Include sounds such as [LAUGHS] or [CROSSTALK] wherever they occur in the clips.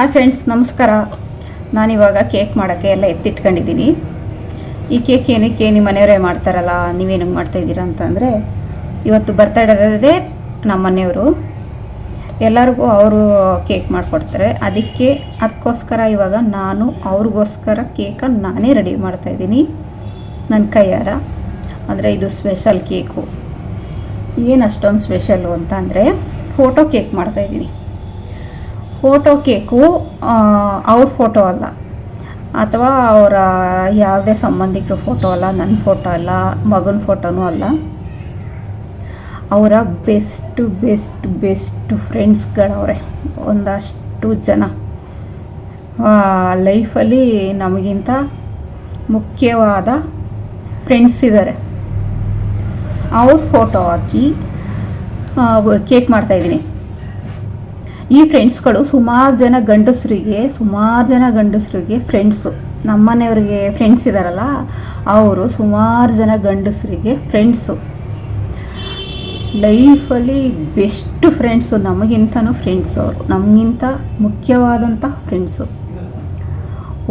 Hi friends, ನಮಸ್ಕಾರ. ನಾನಿವಾಗ cake ಮಾಡೋಕ್ಕೆ ಎಲ್ಲ ಎತ್ತಿಟ್ಕೊಂಡಿದ್ದೀನಿ. ಈ ಕೇಕ್ ಏನಕ್ಕೆ ನಿಮ್ಮ ಮನೆಯವರೇ ಮಾಡ್ತಾರಲ್ಲ ನೀವೇನಕ್ಕೆ ಮಾಡ್ತಾಯಿದ್ದೀರಾ ಅಂತಂದರೆ ಇವತ್ತು ಬರ್ತಡೇ ನಮ್ಮ ಮನೆಯವರು. ಎಲ್ಲರಿಗೂ ಅವರು ಕೇಕ್ ಮಾಡಿಕೊಡ್ತಾರೆ. ಅದಕ್ಕೆ ಅದಕ್ಕೋಸ್ಕರ ಇವಾಗ ನಾನು ಅವ್ರಿಗೋಸ್ಕರ ಕೇಕನ್ನು ನಾನೇ ರೆಡಿ ಮಾಡ್ತಾಯಿದ್ದೀನಿ ನನ್ನ ಕೈಯಾರ. ಅಂದರೆ ಇದು ಸ್ಪೆಷಲ್ ಕೇಕು. ಏನು ಅಷ್ಟೊಂದು ಸ್ಪೆಷಲ್ಲು ಅಂತ ಅಂದರೆ, ಫೋಟೋ ಕೇಕ್ ಮಾಡ್ತಾಯಿದ್ದೀನಿ ಫೋಟೋ ಕೇಕು ಅವ್ರ ಫೋಟೋ ಅಲ್ಲ. ಅಥವಾ ಅವರ ಯಾವುದೇ ಸಂಬಂಧಿಕರ ಫೋಟೋ ಅಲ್ಲ ನನ್ನ ಫೋಟೋ ಅಲ್ಲ, ಮಗನ ಫೋಟೋನೂ ಅಲ್ಲ. ಅವರ ಬೆಸ್ಟ್ ಬೆಸ್ಟ್ ಬೆಸ್ಟ್ ಫ್ರೆಂಡ್ಸ್ಗಳವ್ರೆ ಒಂದಷ್ಟು ಜನ. ಲೈಫಲ್ಲಿ ನಮಗಿಂತ ಮುಖ್ಯವಾದ ಫ್ರೆಂಡ್ಸ್ ಇದ್ದಾರೆ ಅವ್ರ ಫೋಟೋ ಹಾಕಿ ಕೇಕ್ ಮಾಡ್ತಾಯಿದ್ದೀನಿ ಈ ಫ್ರೆಂಡ್ಸ್ಗಳು ಸುಮಾರು ಜನ ಗಂಡಸರಿಗೆ, ಸುಮಾರು ಜನ ಗಂಡಸರಿಗೆ ಫ್ರೆಂಡ್ಸು ನಮ್ಮನೆಯವ್ರಿಗೆ ಫ್ರೆಂಡ್ಸ್ ಇದ್ದಾರಲ್ಲ ಅವರು ಸುಮಾರು ಜನ ಗಂಡಸರಿಗೆ ಫ್ರೆಂಡ್ಸು ಲೈಫಲ್ಲಿ ಬೆಸ್ಟ್ ಫ್ರೆಂಡ್ಸು ನಮಗಿಂತನೂ ಫ್ರೆಂಡ್ಸ್ ಅವರು. ನಮಗಿಂತ ಮುಖ್ಯವಾದಂಥ ಫ್ರೆಂಡ್ಸು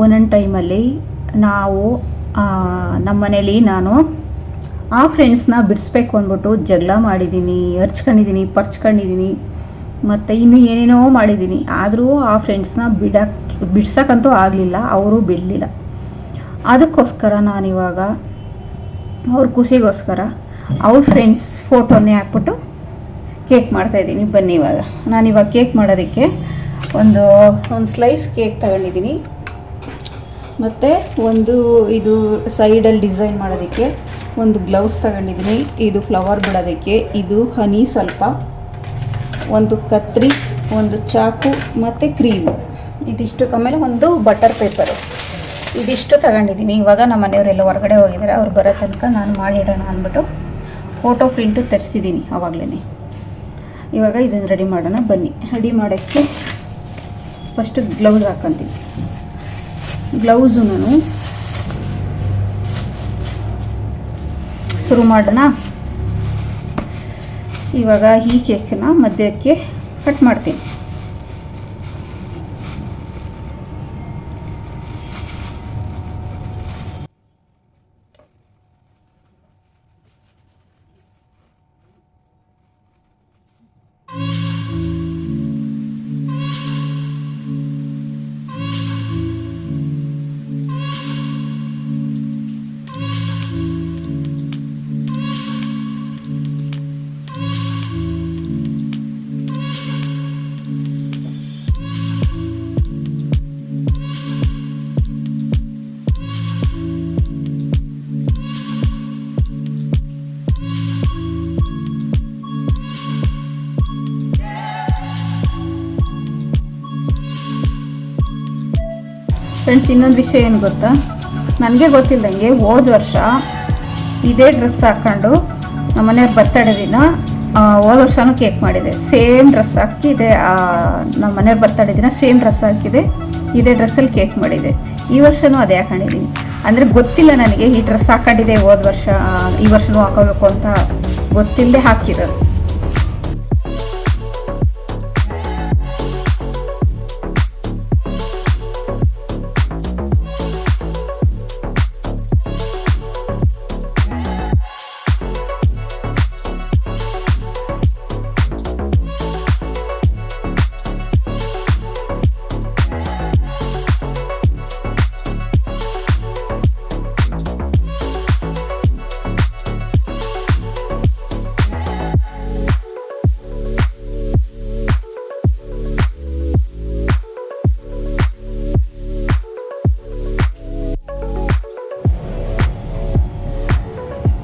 ಒಂದೊಂದು ಟೈಮಲ್ಲಿ ನಾವು ನಮ್ಮ ಮನೇಲಿ ನಾನು ಆ ಫ್ರೆಂಡ್ಸ್ನ ಬಿಡಿಸ್ಬೇಕು ಅಂದ್ಬಿಟ್ಟು ಜಗಳ ಮಾಡಿದ್ದೀನಿ ಹರ್ಚ್ಕೊಂಡಿದ್ದೀನಿ ಪರ್ಚ್ಕೊಂಡಿದ್ದೀನಿ ಮತ್ತು ಇನ್ನೂ ಏನೇನೋ ಮಾಡಿದ್ದೀನಿ. ಆದರೂ ಆ ಫ್ರೆಂಡ್ಸ್ನ ಬಿಡಕ್ಕೆ ಬಿಡ್ಸೋಕ್ಕಂತೂ ಆಗಲಿಲ್ಲ. ಅವರು ಬಿಡಲಿಲ್ಲ. ಅದಕ್ಕೋಸ್ಕರ ನಾನಿವಾಗ ಅವ್ರ ಖುಷಿಗೋಸ್ಕರ ಅವ್ರ ಫ್ರೆಂಡ್ಸ್ ಫೋಟೋನೇ ಹಾಕ್ಬಿಟ್ಟು ಕೇಕ್ ಮಾಡ್ತಾಯಿದ್ದೀನಿ ಬನ್ನಿ ಇವಾಗ. ನಾನಿವಾಗ ಕೇಕ್ ಮಾಡೋದಕ್ಕೆ ಒಂದು ಒಂದು ಸ್ಲೈಸ್ ಕೇಕ್ ತಗೊಂಡಿದ್ದೀನಿ. ಮತ್ತು ಒಂದು ಇದು ಸೈಡಲ್ಲಿ ಡಿಸೈನ್ ಮಾಡೋದಕ್ಕೆ ಒಂದು ಗ್ಲೌಸ್ ತಗೊಂಡಿದ್ದೀನಿ. ಇದು ಫ್ಲವರ್ ಬಿಡೋದಕ್ಕೆ. ಇದು ಹನಿ ಸ್ವಲ್ಪ. ಒಂದು ಕತ್ರಿ, ಒಂದು ಚಾಕು ಮತ್ತು ಕ್ರೀಮು ಇದಿಷ್ಟು ಆಮೇಲೆ ಒಂದು ಬಟರ್ ಪೇಪರು ಇದಿಷ್ಟು ತಗೊಂಡಿದ್ದೀನಿ. ಇವಾಗ ನಮ್ಮ ಮನೆಯವರೆಲ್ಲ ಹೊರಗಡೆ ಹೋಗಿದ್ದಾರೆ. ಅವ್ರು ಬರೋ ತನಕ ನಾನು ಮಾಡಿಡೋಣ ಅಂದ್ಬಿಟ್ಟು ಫೋಟೋ ಪ್ರಿಂಟು ತರಿಸಿದ್ದೀನಿ ಆವಾಗಲೇ ಇವಾಗ ಇದನ್ನು ರೆಡಿ ಮಾಡೋಣ. ಬನ್ನಿ. ರೆಡಿ ಮಾಡೋಕ್ಕೆ ಫಸ್ಟು ಗ್ಲೌಸ್ ಹಾಕೊತೀನಿ. ಗ್ಲೌಸು ನಾನು ಶುರು ಮಾಡೋಣ. ಇವಾಗ ಈ ಕೇಕನ್ನ ಮಧ್ಯಕ್ಕೆ ಕಟ್ ಮಾಡ್ತೀನಿ. ಫ್ರೆಂಡ್ಸ್ ಇನ್ನೊಂದು ವಿಷಯ ಏನು ಗೊತ್ತಾ? ನನಗೆ ಗೊತ್ತಿಲ್ಲದಂಗೆ ಹೋದ ವರ್ಷ ಇದೇ ಡ್ರೆಸ್ ಹಾಕ್ಕೊಂಡು ನಮ್ಮ ಮನೆಯವ್ರ ಬರ್ತಡೇ ದಿನ ಹೋದ ವರ್ಷನೂ ಕೇಕ್ ಮಾಡಿದೆ. ಸೇಮ್ ಡ್ರೆಸ್ ಹಾಕಿದೆ ನಮ್ಮ ಮನೆಯವ್ರ ಬರ್ತಡೇ ದಿನ ಸೇಮ್ ಡ್ರೆಸ್ ಹಾಕಿದೆ, ಇದೇ ಡ್ರೆಸ್ಸಲ್ಲಿ ಕೇಕ್ ಮಾಡಿದೆ. ಈ ವರ್ಷನೂ ಅದೇ ಹಾಕೊಂಡಿದ್ದೀನಿ ಅಂದರೆ ಗೊತ್ತಿಲ್ಲ ನನಗೆ ಈ ಡ್ರೆಸ್ ಹಾಕೊಂಡಿದೆ ಹೋದ ವರ್ಷ ಈ ವರ್ಷನೂ ಹಾಕೋಬೇಕು ಅಂತ ಗೊತ್ತಿಲ್ಲದೆ ಹಾಕಿರೋದು.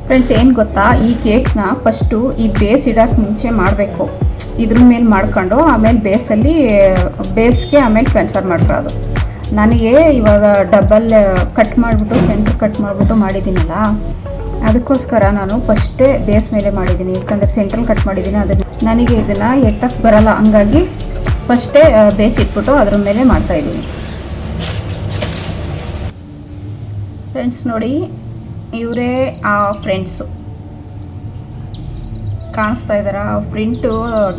ಫ್ರೆಂಡ್ಸ್ ಏನು ಗೊತ್ತಾ? ಈ ಕೇಕ್ನ ಫಸ್ಟು ಈ ಬೇಸ್ ಇಡೋಕ್ಕೆ ಮುಂಚೆ ಮಾಡಬೇಕು. ಇದ್ರ ಮೇಲೆ ಮಾಡ್ಕೊಂಡು ಆಮೇಲೆ ಬೇಸಲ್ಲಿ ಬೇಸ್ಗೆ ಆಮೇಲೆ ಟ್ರಾನ್ಸ್ಫರ್ ಮಾಡ್ಕೊಳ್ಳೋದು. ನನಗೆ ಇವಾಗ ಡಬಲ್ ಕಟ್ ಮಾಡಿಬಿಟ್ಟು ಸೆಂಟ್ರ್ ಕಟ್ ಮಾಡಿಬಿಟ್ಟು ಮಾಡಿದ್ದೀನಲ್ಲ, ಅದಕ್ಕೋಸ್ಕರ ನಾನು ಫಸ್ಟೇ ಬೇಸ್ ಮೇಲೆ ಮಾಡಿದ್ದೀನಿ. ಯಾಕಂದರೆ ಸೆಂಟ್ರಲ್ ಕಟ್ ಮಾಡಿದ್ದೀನಿ, ಅದನ್ನು ನನಗೆ ಇದನ್ನು ಎತ್ತಕ್ಕೆ ಬರಲ್ಲ. ಹಂಗಾಗಿ ಫಸ್ಟೇ ಬೇಸ್ ಇಟ್ಬಿಟ್ಟು ಅದ್ರ ಮೇಲೆ ಮಾಡ್ತಾಯಿದ್ದೀನಿ ಫ್ರೆಂಡ್ಸ್ ನೋಡಿ ಇವರೇ ಆ ಫ್ರೆಂಡ್ಸು ಕಾಣಿಸ್ತಾ ಇದ್ದಾರಾ? ಪ್ರಿಂಟು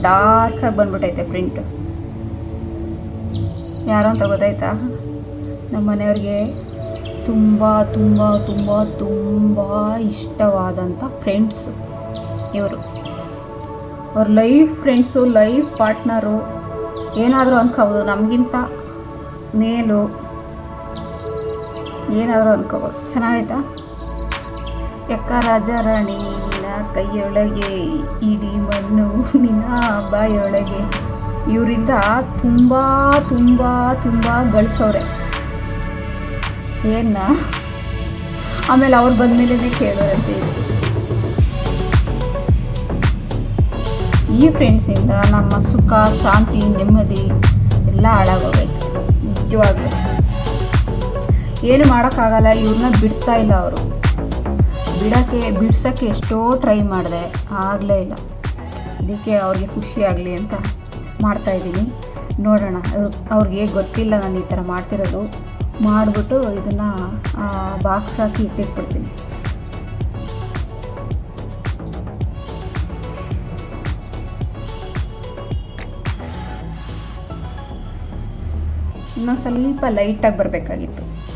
ಡಾರ್ಕಾಗಿ ಬಂದ್ಬಿಟ್ಟೈತೆ ಪ್ರಿಂಟು ಯಾರೋ ಅಂತ ಗೊತ್ತಾಯ್ತಾ? ನಮ್ಮ ಮನೆಯವ್ರಿಗೆ ತುಂಬ ತುಂಬ ತುಂಬ ತುಂಬ ಇಷ್ಟವಾದಂಥ ಫ್ರೆಂಡ್ಸು ಇವರು. ಅವ್ರ ಲೈಫ್ ಫ್ರೆಂಡ್ಸು ಲೈಫ್ ಪಾರ್ಟ್ನರು ಏನಾದರೂ ಅನ್ಕೋಬೋದು. ನಮಗಿಂತ ಮೇಲು ಏನಾದರೂ ಅನ್ಕೋಬೋದು. ಚೆನ್ನಾಗಾಯ್ತಾ ಎಕ್ಕ ರಾಜ ರಾಣಿ ನಿನ್ನ ಕೈಯೊಳಗೆ, ಇಡೀ ಮಣ್ಣು ನಿನ್ನ ಬಾಯೊಳಗೆ. ಇವರಿಂದ ತುಂಬ ತುಂಬ ತುಂಬ ಗಳಿಸೋರೆ ಏನ ಆಮೇಲೆ ಅವ್ರು ಬಂದಮೇಲೆ ಕೇಳೋರಂತೆ. ಈ ಫ್ರೆಂಡ್ಸಿಂದ ನಮ್ಮ ಸುಖ, ಶಾಂತಿ, ನೆಮ್ಮದಿ ಎಲ್ಲ ಹಾಳಾಗೋಗೈತೆ ನಿಜವಾಗ್ಲೂ. ಏನು ಮಾಡೋಕ್ಕಾಗಲ್ಲ, ಇವ್ರನ್ನ ಬಿಡ್ತಾ ಇಲ್ಲ ಅವರು. ಬಿಡೋಕ್ಕೆ, ಬಿಡ್ಸೋಕ್ಕೆ ಎಷ್ಟೋ ಟ್ರೈ ಮಾಡಿದೆ. ಆಗಲೇ ಇಲ್ಲ. ಅದಕ್ಕೆ ಅವ್ರಿಗೆ ಖುಷಿ ಆಗಲಿ ಅಂತ ಮಾಡ್ತಾಯಿದ್ದೀನಿ ನೋಡೋಣ ಅವ್ರ್- ಅವ್ರಿಗೆ ಗೊತ್ತಿಲ್ಲ ನಾನು ಈ ಥರ ಮಾಡ್ತಿರೋದು. ಮಾಡಿಬಿಟ್ಟು ಇದನ್ನು ಬಾಕ್ಸ್ ಹಾಕಿ ಇಟ್ಟಿಟ್ಬಿಡ್ತೀನಿ. ಇನ್ನೊಂದು ಸ್ವಲ್ಪ ಲೈಟಾಗಿ ಬರಬೇಕಾಗಿತ್ತು.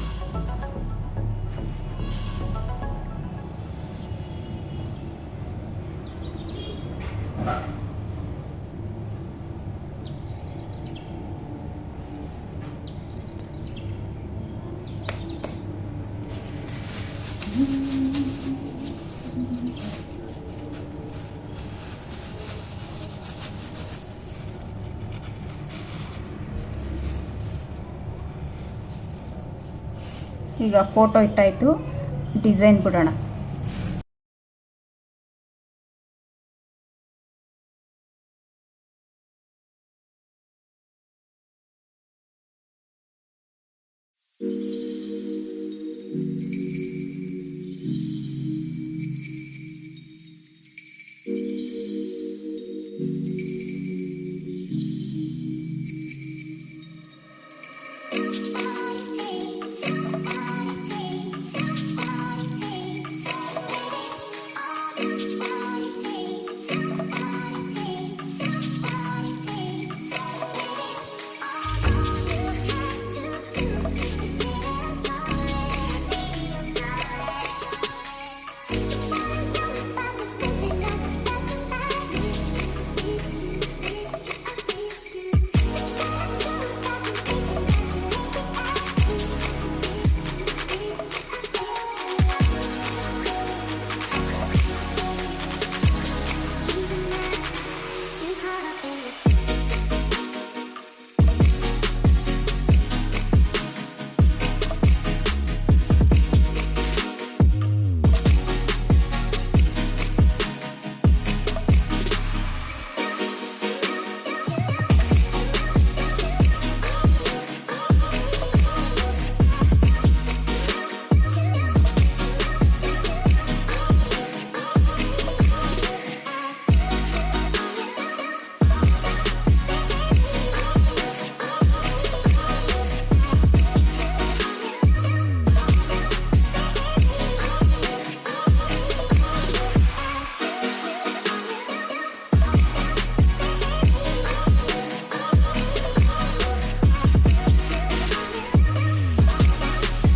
ಈಗ ಫೋಟೋ ಇಟ್ಟಾಯಿತು ಡಿಸೈನ್ ಬಿಡೋಣ.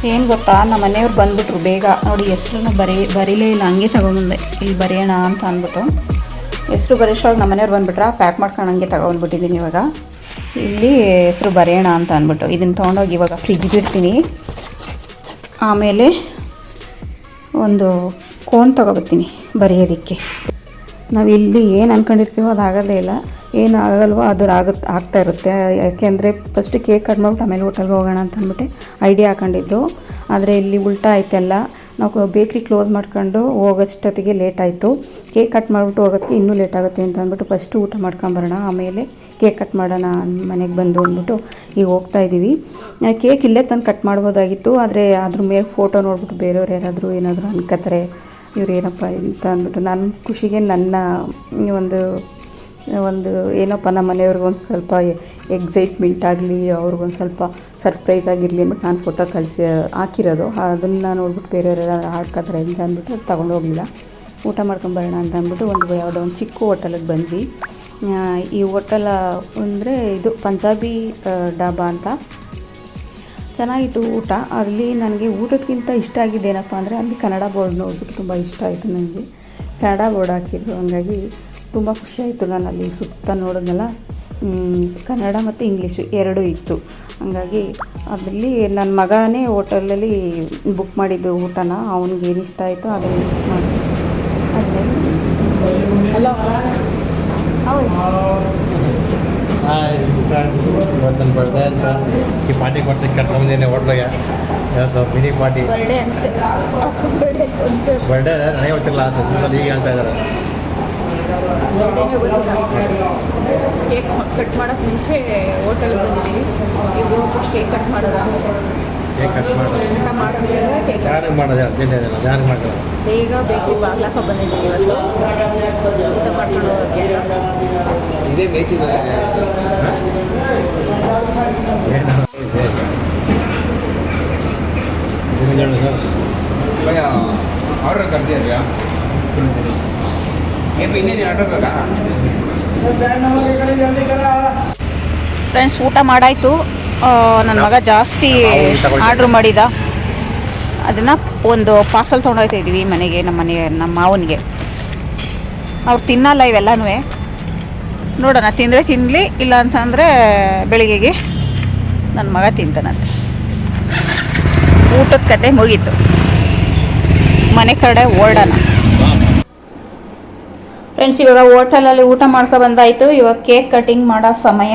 ಏನು ಗೊತ್ತಾ? ನಮ್ಮ ಮನೆಯವ್ರು ಬಂದುಬಿಟ್ರು ಬೇಗ. ನೋಡಿ, ಹೆಸ್ರನ್ನ ಬರೀ, ಬರೀಲೇ ಇಲ್ಲ. ಹಂಗೆ ತಗೊಂಬಂದೆ. ಇಲ್ಲಿ ಬರೆಯೋಣ ಅಂತ ಅಂದ್ಬಿಟ್ಟು. ಹೆಸ್ರು ಬರೆಯೋಷ್ಟ್ರೊಳಗೆ ನಮ್ಮ ಮನೆಯವ್ರು ಬಂದುಬಿಟ್ರಾ? ಪ್ಯಾಕ್ ಮಾಡ್ಕೊಂಡು ಹಂಗೆ ತಗೊಂಡ್ಬಿಟ್ಟಿದ್ದೀನಿ ಇವಾಗ. ಇಲ್ಲಿ ಹೆಸ್ರು ಬರೆಯೋಣ ಅಂತ ಅಂದ್ಬಿಟ್ಟು. ಇದನ್ನು ತೊಗೊಂಡೋಗಿ ಇವಾಗ ಫ್ರಿಜ್ಗೆ ಇಡ್ತೀನಿ. ಆಮೇಲೆ ಒಂದು ಕೋನ್ ತೊಗೊಬರ್ತೀನಿ ಬರೆಯೋದಕ್ಕೆ. ನಾವು ಇಲ್ಲಿ ಏನು ಅಂದ್ಕೊಂಡಿರ್ತೀವೋ ಅದು ಆಗೋದೇ ಇಲ್ಲ. ಏನು ಆಗಲ್ವೋ ಅದು ಆಗುತ್ತೆ ಆಗ್ತಾ ಇರುತ್ತೆ. ಯಾಕೆಂದರೆ ಫಸ್ಟ್ ಕೇಕ್ ಕಟ್ ಮಾಡ್ಬಿಟ್ಟು ಆಮೇಲೆ ಹೋಟೆಲ್ಗೆ ಹೋಗೋಣ ಅಂತ ಅಂದ್ಬಿಟ್ಟು ಐಡಿಯಾ ಹಾಕೊಂಡಿದ್ದು. ಆದರೆ ಇಲ್ಲಿ ಉಲ್ಟಾ ಆಯ್ತಲ್ಲ. ನಾವು ಬೇಕ್ರಿ ಕ್ಲೋಸ್ ಮಾಡ್ಕೊಂಡು ಹೋಗೋಷ್ಟೊತ್ತಿಗೆ ಲೇಟ್ ಆಯಿತು. ಕೇಕ್ ಕಟ್ ಮಾಡಿಬಿಟ್ಟು ಹೋಗೋದಕ್ಕೆ ಇನ್ನೂ ಲೇಟ್ ಆಗುತ್ತೆ ಅಂತ ಅಂದ್ಬಿಟ್ಟು ಫಸ್ಟು ಊಟ ಮಾಡ್ಕೊಂಬರೋಣ ಆಮೇಲೆ ಕೇಕ್ ಕಟ್ ಮಾಡೋಣ ಮನೆಗೆ ಬಂದು ಅಂದ್ಬಿಟ್ಟು ಈಗ ಹೋಗ್ತಾ ಇದ್ದೀವಿ ಕೇಕ್ ಇಲ್ಲೇ ತಂದು ಕಟ್ ಮಾಡ್ಬೋದಾಗಿತ್ತು. ಆದರೆ ಅದ್ರ ಮೇಲೆ ಫೋಟೋ ನೋಡ್ಬಿಟ್ಟು ಬೇರೆಯವ್ರು ಯಾರಾದರೂ ಏನಾದರೂ ಅನ್ಕೋತಾರೆ. ಇವ್ರು ಏನಪ್ಪ ಅಂತ ಅಂದ್ಬಿಟ್ಟು ನನ್ನ ಖುಷಿಗೆ ನನ್ನ ಒಂದು ಒಂದು ಏನಪ್ಪ ನಮ್ಮ ಮನೆಯವ್ರಿಗೆ ಒಂದು ಸ್ವಲ್ಪ ಎಕ್ಸೈಟ್ಮೆಂಟ್ ಆಗಲಿ, ಅವ್ರಿಗೊಂದು ಸ್ವಲ್ಪ ಸರ್ಪ್ರೈಸ್ ಆಗಿರಲಿ ಅಂದ್ಬಿಟ್ಟು ನಾನು ಫೋಟೋ ಕಳಿಸಿ, ಹಾಕಿರೋದು. ಅದನ್ನು ನೋಡ್ಬಿಟ್ಟು ಬೇರೆಯವರೆಲ್ಲ ಆಡ್ಕೊತಾರೆ ಅಂತ ಅಂದ್ಬಿಟ್ಟು ಅದು ಹೋಗಲಿಲ್ಲ. ಊಟ ಮಾಡ್ಕೊಂಬರೋಣ ಅಂತ ಅಂದ್ಬಿಟ್ಟು ಒಂದು ಯಾವುದೋ ಒಂದು ಚಿಕ್ಕ ಹೋಟೆಲಿಗೆ ಬಂದ್ವಿ. ಈ ಹೋಟೆಲ ಅಂದರೆ ಇದು ಪಂಜಾಬಿ ಡಾಬಾ ಅಂತ. ಚೆನ್ನಾಗಿತ್ತು ಊಟ. ಅಲ್ಲಿ ನನಗೆ ಊಟಕ್ಕಿಂತ ಇಷ್ಟ ಆಗಿದ್ದು ಏನಪ್ಪ ಅಂದರೆ ಅಲ್ಲಿ ಕನ್ನಡ ಬೋರ್ಡ್ ನೋಡ್ಬಿಟ್ಟು ತುಂಬ ಇಷ್ಟ ಆಯಿತು ನನಗೆ. ಕನ್ನಡ ಬೋರ್ಡ್ ಹಾಕಿದ್ರು. ಹಂಗಾಗಿ ತುಂಬ ಖುಷಿಯಾಯಿತು ಆಯಿತು ನಾನು ಅಲ್ಲಿ ಸುತ್ತ ನೋಡಿದ್ನಲ್ಲ. ಕನ್ನಡ ಮತ್ತು ಇಂಗ್ಲೀಷು ಎರಡೂ ಇತ್ತು. ಹಂಗಾಗಿ ಅದರಲ್ಲಿ ನನ್ನ ಮಗನೇ ಹೋಟೆಲಲ್ಲಿ ಬುಕ್ ಮಾಡಿದ್ದು ಊಟನ. ಅವನಿಗೆ ಏನು ಇಷ್ಟ ಆಯಿತು ಅದನ್ನು ಬುಕ್ ಮಾಡಿ ಹಲೋ ಇವತ್ತು ನನ್ನ ಬರ್ಡೇ ಅಂತ. ಈ ಪಾರ್ಟಿ ಕೊಡ್ಸಕ್ಕೆ ಕರ್ಕೊಂಬಂದಿನಿ ಹೋಟ್ಲಿಗೆ ಇವತ್ತು ಮಿನಿ ಪಾರ್ಟಿ ಬರ್ಡೇ ಅಂತ ಅಂತ ನನಗೆ ಗೊತ್ತಿಲ್ಲ ಸದ್ಯದಲ್ಲಿ ಈಗ ಹೇಳ್ತಾ ಇದ್ದಾರೆ ಕೇಕ್ ಕಟ್ ಮಾಡೋಕ್ಕೆ ಮುಂಚೆ ಹೋಟೆಲ್ಗೆ ಬಂದಿದ್ದೀವಿ ಈಗ ಕೇಕ್ ಕಟ್ ಮಾಡೋದ ಕೇಕ್ ಕಟ್ ಮಾಡೋದು? ಯಾರು ಮಾಡೋದು ಅರ್ಜೆಂಟ್ ಮಾಡೋದು ಬೇಗ ಬೇಕ್ರಿ ಬಾಗ್ಲಾಕ ಬಂದಿದ್ದೀವಿ ಇವತ್ತು. ಊಟ ಮಾಡ್ಕೊಂಡು ಹೋಗೋಕ್ಕೆ ಇದೇ ಬೇಕಿದೆ ಏನು ಹೇಳು ಆರ್ಡರ್ ಕರ್ತೀಯ ಭಯ ಏ ಇನ್ನೇನು ಆರ್ಡರ್ ಬೇಕಾ ಫ್ರೆಂಡ್ಸ್ ಊಟ ಮಾಡಾಯಿತು. ನನ್ನ ಮಗ ಜಾಸ್ತಿ ಆರ್ಡ್ರ್ ಮಾಡಿದ. ಅದನ್ನು ಒಂದು ಪಾರ್ಸಲ್ ತೊಗೊಂಡೋಗ್ತಾ ಇದ್ದೀವಿ ಮನೆಗೆ ನಮ್ಮ ಮನೆಗೆ ನಮ್ಮ ಮಾವನಿಗೆ. ಅವ್ರು ತಿನ್ನಲ್ಲ ಇವೆಲ್ಲನೂ ನೋಡೋಣ ತಿಂದರೆ ತಿನ್ನಲಿ ಇಲ್ಲ ಅಂತಂದರೆ ಬೆಳಿಗ್ಗೆಗೆ ನನ್ನ ಮಗ ತಿಂತಾನಂತೆ. ಊಟದ ಕತೆ ಮುಗೀತು. ಮನೆ ಕಡೆ ಓಡೋಣ. ಫ್ರೆಂಡ್ಸ್ ಇವಾಗ ಹೋಟೆಲಲ್ಲಿ ಊಟ ಮಾಡ್ಕೊ ಬಂದಾಯಿತು. ಇವಾಗ ಕೇಕ್ ಕಟಿಂಗ್ ಮಾಡೋ ಸಮಯ.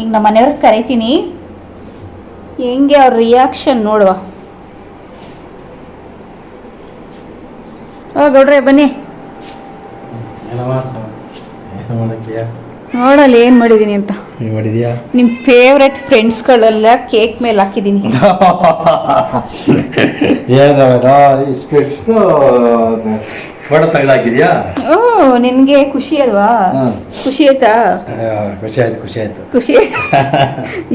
ಈಗ ನಮ್ಮ ಮನೆಯವ್ರಿಗೆ ಕರಿತೀನಿ. ಹೆಂಗೆ ಅವ್ರ ರಿಯಾಕ್ಷನ್ ನೋಡುವ. ಓ ಗೌಡ್ರೆ ಬನ್ನಿ. ನೋಡಲ್ಲ ಏನು ಮಾಡಿದೀನಿ ಅಂತ. ನಿಮ್ ಮಾಡಿದ್ಯಾ? ನಿಮ್ಮ ಫೇವ್ರೆಟ್ ಫ್ರೆಂಡ್ಸ್ಗಳೆಲ್ಲ ಕೇಕ್ ಮೇಲೆ ಹಾಕಿದ್ದೀನಿ [LAUGHS] ಇಸ್ಪೆಟ್ಟು ಓ ನಿನಗೆ ಖುಷಿ ಅಲ್ವಾ? ಖುಷಿ ಆಯ್ತಾ? ಖುಷಿ ಆಯ್ತು ಖುಷಿ ಆಯ್ತು. ಖುಷಿ.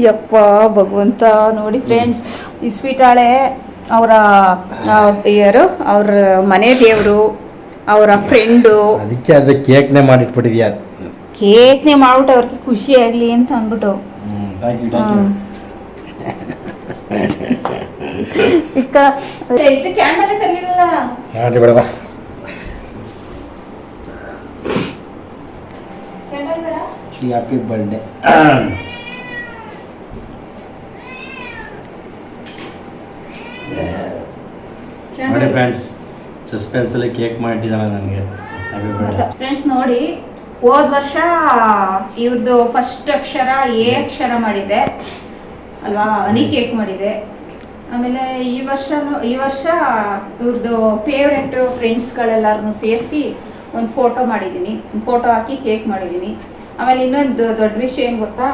ಯಪ್ಪ ಭಗವಂತ ನೋಡಿ ಫ್ರೆಂಡ್ಸ್ ಈ ಸ್ವೀಟಾಳೆ ಅವರ ಯಾರು? ಅವ್ರ ಮನೆ ದೇವರು ಅವರ ಫ್ರೆಂಡು ಅದಕ್ಕೆ ಅದು ಕೇಕ್ನೆ ಮಾಡಿಟ್ಬಿಟ್ಟಿದ್ಯಾ? ಕೇಕ್ನೆ ಮಾಡ್ಬಿಟ್ಟು ಅವ್ರಿಗೆ ಖುಷಿ ಆಗ್ಲಿ ಅಂತ ಅಂದ್ಬಿಟ್ಟು. [LAUGHS] ಇಕ್ಕ ಇದು ಕ್ಯಾಂಡಲ್ ತರಲಿಲ್ಲ ಮಾಡಿ ಬಿಡವಾ ಕ್ಯಾಂಡಲ್ ಬೇಡ ಹ್ಯಾಪಿ बर्थडे ನೋಡಿ ಫ್ರೆಂಡ್ಸ್ ಸಸ್ಪೆನ್ಸಲ್ಲಿ ಕೇಕ್ ಮಾಡಿದ್ದಾನೆ ನನಗೆ. ಹ್ಯಾಪಿ ಬರ್ಡೇ ಫ್ರೆಂಡ್ಸ್ ನೋಡಿ ಹೋದ ವರ್ಷ ಇವ್ರದ್ದು ಫಸ್ಟ್ ಅಕ್ಷರ ಎ ಅಕ್ಷರ ಮಾಡಿದೆ ಅಲ್ವಾ? ಹನಿ ಕೇಕ್ ಮಾಡಿದೆ ಆಮೇಲೆ ಈ ವರ್ಷ ಈ ವರ್ಷ ಇವ್ರದ್ದು ಫೇವ್ರೆಟ್ ಫ್ರೆಂಡ್ಸ್ಗಳೆಲ್ಲರನ್ನು ಸೇರಿಸಿ ಒಂದು ಫೋಟೋ ಮಾಡಿದ್ದೀನಿ. ಫೋಟೋ ಹಾಕಿ ಕೇಕ್ ಮಾಡಿದ್ದೀನಿ. ಆಮೇಲೆ ಇನ್ನೊಂದು ದೊಡ್ಡ ವಿಷಯ ಏನು ಗೊತ್ತಾ?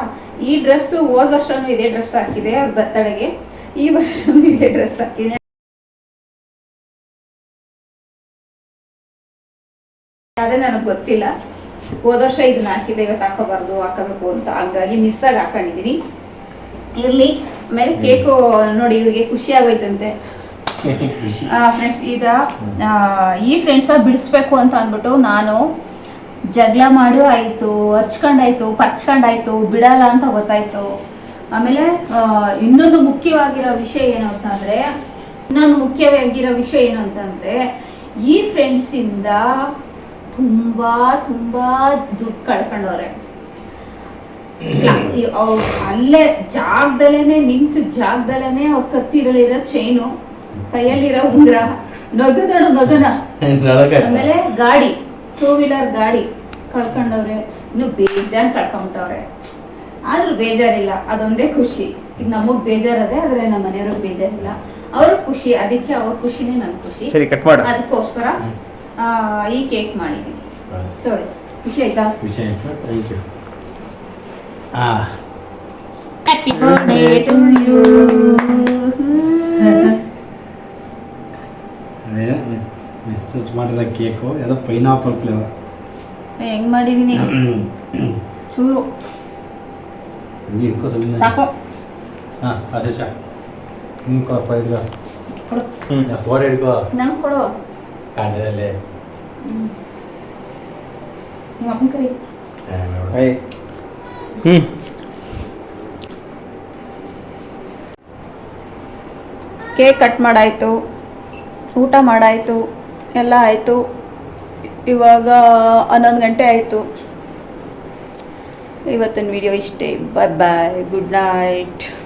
ಈ ಡ್ರೆಸ್ಸು ಹೋದ ವರ್ಷನೂ ಇದೇ ಡ್ರೆಸ್ ಹಾಕಿದೆ ಅವ್ರ ಬರ್ತಡೆಗೆ. ಈ ವರ್ಷನೂ ಇದೇ ಡ್ರೆಸ್ ಹಾಕಿದೆ. ಅದೇ ನನಗೆ ಗೊತ್ತಿಲ್ಲ. ಹೋದ ವರ್ಷ ಇದನ್ನ ಹಾಕಿದೆ ಇವತ್ತು ಹಾಕೋಬಾರ್ದು ಹಾಕೋಬೇಕು ಅಂತ. ಹಾಗಾಗಿ ಮಿಸ್ ಆಗಿ ಹಾಕೊಂಡಿದೀನಿ. ಇರ್ಲಿ. ಆಮೇಲೆ ಕೇಕು ನೋಡಿ ಇವ್ರಿಗೆ ಖುಷಿ ಆಗೋಯ್ತಂತೆ. [LAUGHS] ಫ್ರೆಂಡ್ಸ್ ಈಗ ಈ ಫ್ರೆಂಡ್ಸ್ ಬಿಡಿಸ್ಬೇಕು ಅಂತ ಅಂದ್ಬಿಟ್ಟು ನಾನು ಜಗಳ ಮಾಡು ಆಯ್ತು ಹಚ್ಕೊಂಡಾಯ್ತು ಪರ್ಚ್ಕೊಂಡಾಯ್ತು ಬಿಡಲ್ಲ ಅಂತ ಗೊತ್ತಾಯ್ತು. ಆಮೇಲೆ ಇನ್ನೊಂದು ಮುಖ್ಯವಾಗಿರೋ ವಿಷಯ ಏನು ಅಂತಂದ್ರೆ ಇನ್ನೊಂದು ಮುಖ್ಯವಾಗಿರೋ ವಿಷಯ ಏನು ಅಂತಂದ್ರೆ ಈ ಫ್ರೆಂಡ್ಸ್ ಇಂದ ತುಂಬಾ ತುಂಬಾ ದುಡ್ಡು ಕಳ್ಕೊಂಡವ್ರೆ. ಅವ್ರು ಅಲ್ಲೇ ಜಾಗದಲ್ಲೇನೆ ನಿಂತು ಜಾಗದಲ್ಲೇನೆ ಅವ್ರ ಕತ್ತಿರಲಿರೋ ಚೈನು ಕೈಯಲ್ಲಿರೋ ಉಂಗ್ರ ನಗದಳು ನಗನ ಆಮೇಲೆ ಗಾಡಿ. ಟೂ ವೀಲರ್ ಗಾಡಿ ಕಳ್ಕೊಂಡವ್ರೆ ಇನ್ನು ಬೇಜಾನ್ ಕಳ್ಕೊಂಬಿಟ್ಟವ್ರೆ. ಆದ್ರೂ ಬೇಜಾರಿಲ್ಲ ಅದೊಂದೇ ಖುಷಿ. ಈಗ ನಮಗ್ ಬೇಜಾರದೆ ಆದ್ರೆ ನಮ್ಮ ಮನೆಯವ್ರಿಗೆ ಬೇಜಾರಿಲ್ಲ. ಅವ್ರ ಖುಷಿ ಅದಕ್ಕೆ ಅವ್ರ ಖುಷಿನೇ ನನ್ ಖುಷಿ. ಸರಿ ಕಟ್ ಮಾಡು. ಅದಕ್ಕೋಸ್ಕರ ಆ, ಈ ಕೇಕ್ ಮಾಡಿದೀನಿ. ಸರಿ ಖುಷಿ ಆಯ್ತಾ? ವಿಷಯ ಆಯ್ತು. ಥ್ಯಾಂಕ್ ಯು ಹಾಂ happy birthday to you message ಮಾಡಿರೋ ಕೇಕು ಯಾವುದೋ ಪೈನಾಪಲ್ ಫ್ಲೇವರ್ ಹೆಂಗ್ ಮಾಡಿದೀನಿ? [CLEARS THROAT] ಚೂರು. ಹಂಗೆ ಇಟ್ಕೋ ಸುಮ್ಮನೆ ಸಾಕು. ಹಾಂ ಆಶೀಷ ಹ್ಞೂ ಕೊಡಪ್ಪ ಹಿಡ್ಕೋ ಕೊಡು. ಹ್ಞೂ ನಂಗೆ ಕೊಡು. ಕಾಂಡದಲ್ಲಿ. ನಿಮ್ಮ ಅಪ್ಪನ ಕರಿ ಬೇಡ ಹ್ಞೂ ಕೇಕ್ ಕಟ್ ಮಾಡಾಯಿತು. ಊಟ ಮಾಡಾಯಿತು. ಎಲ್ಲ ಆಯಿತು. ಇವಾಗ ಹನ್ನೊಂದು ಗಂಟೆ ಆಯಿತು. ಇವತ್ತಿನ ವಿಡಿಯೋ ಇಷ್ಟೇ. ಬಾಯ್ ಬಾಯ್ ಗುಡ್ ನೈಟ್